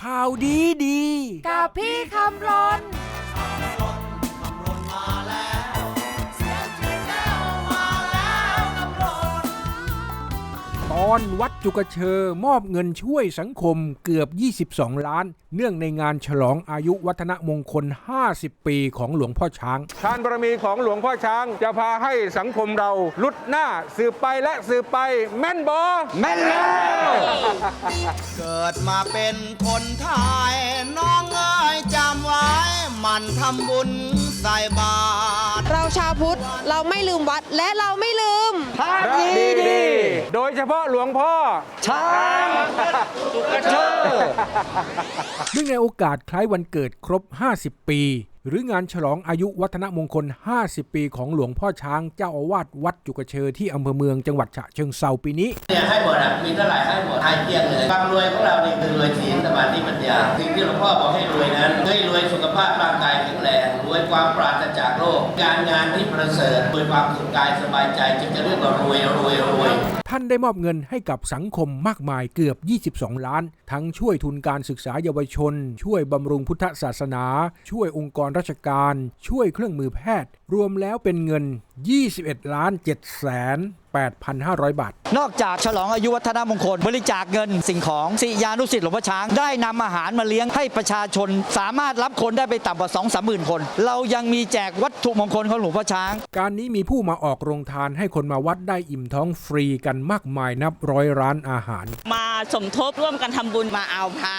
ข่าวดีดี กับพี่คำรน ตอนวัดจุกเชอมอบเงินช่วยสังคมเกือบ 22 ล้าน เนื่องในงานฉลองอายุวัฒนมงคล 50 ปีของหลวงพ่อช้าง ทานบารมีของหลวงพ่อช้าง จะพาให้สังคมเราลุดหน้าสืบไปและสืบไป แม่นบอแม่นแล้วเกิดมาเป็นคนไทย น้องเอ้ยจำไว้ มันทำบุญใส่บาตรเรา ชาวพุทธ เราไม่ลืมวัดและเราไม่ลืมดีดี โดยเฉพาะหลวงพ่อเนื่องในโอกาสคล้ายวันเกิดครบ 50 ปี หรืองานฉลองอายุวัฒนมงคล 50 ปีของหลวงพ่อช้างเจ้าอาวาสวัดจุกเชอที่อำเภอเมืองจังหวัดฉะเชิงเซาปีนี้เนี่ยให้หมดอะมีเท่าไหร่ให้หมดให้เกลี้ยงเลยความรวยของเราเนี่ยคือรวยศีลสมาธิปัญญาสิ่งที่หลวงพ่อบอกให้รวยนั้นให้รวยสุขภาพร่างกายแข็งแรงรวยความปราศจากโรคการงานที่ประเสริฐรวยความสุขกายสบายใจจึงจะเรียกว่ารวยรวยรวย ท่านได้มอบเงินให้กับสังคมมากมายเกือบ 22 ล้าน ทั้งช่วยทุนการศึกษาเยาวชน ช่วยบำรุงพุทธศาสนา ช่วยองค์กรราชการ ช่วยเครื่องมือแพทย์ รวมแล้วเป็นเงิน 21ล้าน7แสน8,500 บาท นอกจากฉลองอายุวัฒนมงคล บริจาคเงินสิ่งของศิยานุสิทธิ์หลวงพ่อช้าง ได้นำอาหารมาเลี้ยงให้ประชาชน สามารถรับคนได้ไปต่ำกว่า 2 3 0 0 0 0คน เรายังมีแจกวัตถุมงคลของหลวงพ่อช้าง การนี้มีผู้มาออกโรงทานให้คนมาวัดได้อิ่มท้องฟรีกันมากมายนับร้อยร้านอาหาร มาสมทบร่วมกันทำบุญมาเอาพระ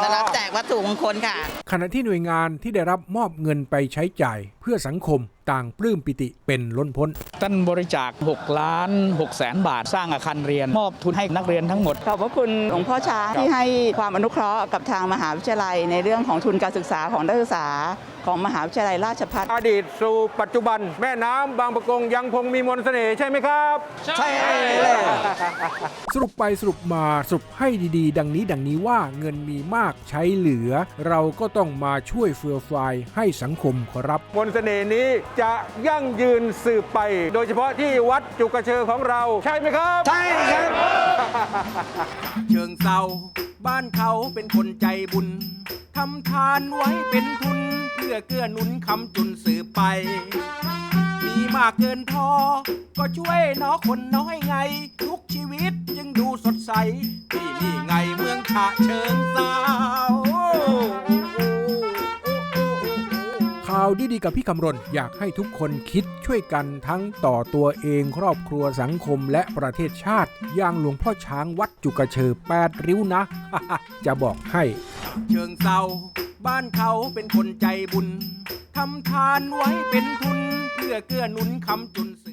และรับแจกวัตถุมงคลค่ะ ขณะที่หน่วยงานที่ได้รับมอบเงินไปใช้จ่ายเพื่อสังคม ต่างปลื้มปิติเป็นล้นพ้น ท่านบริจาค 6 ล้าน6แสนบาทสร้างอาคารเรียน มอบทุนให้นักเรียนทั้งหมด ขอบพระคุณหลวงพ่อช้างที่ให้ความอนุเคราะห์กับทางมหาวิทยาลัย ในเรื่องของทุนการศึกษาของนักศึกษาของมหาวิทยาลัยราชภัฏอดีตสู่ปัจจุบัน แม่น้ำบางประกงยังคงมีมนต์เสน่ห์ใช่ไหมครับ ใช่เลยสรุปไปสรุปมาสรุปให้ดีๆ ดังนี้ดังนี้ว่าเงินมีมากใช้เหลือ เราก็ต้องมาช่วยเฟือไฟายให้สังคมขอรับมนต์เสน่ห์นี้จะยั่งยืนสืบไป โดยเฉพาะที่วัดจุกเชอของเรา ใช่ไหมครับ ใช่ครับ เชิงเซาบ้านเขาเป็นคนใจบุญทำทานไว้เป็นทุน เพื่อเกื้อหนุนคำจุนสืบไป มีมากเกินพอ ก็ช่วยน้อคนน้อยไง ทุกชีวิตจึงดูสดใสที่นี่ไงเมืองฉะเชิงเซาาวดีๆกับพี่คำรณอยากให้ทุกคนคิดช่วยกันทั้งต่อตัวเองครอบครัวสังคมและประเทศชาติ อย่างหลวงพ่อช้างวัดจุกเชอแปดริ้วนะ จะบอกให้ เชิงเซาบ้านเขาเป็นคนใจบุญทำทานไว้เป็นทุน เพื่อเกื้อหนุนคำจุนสืบ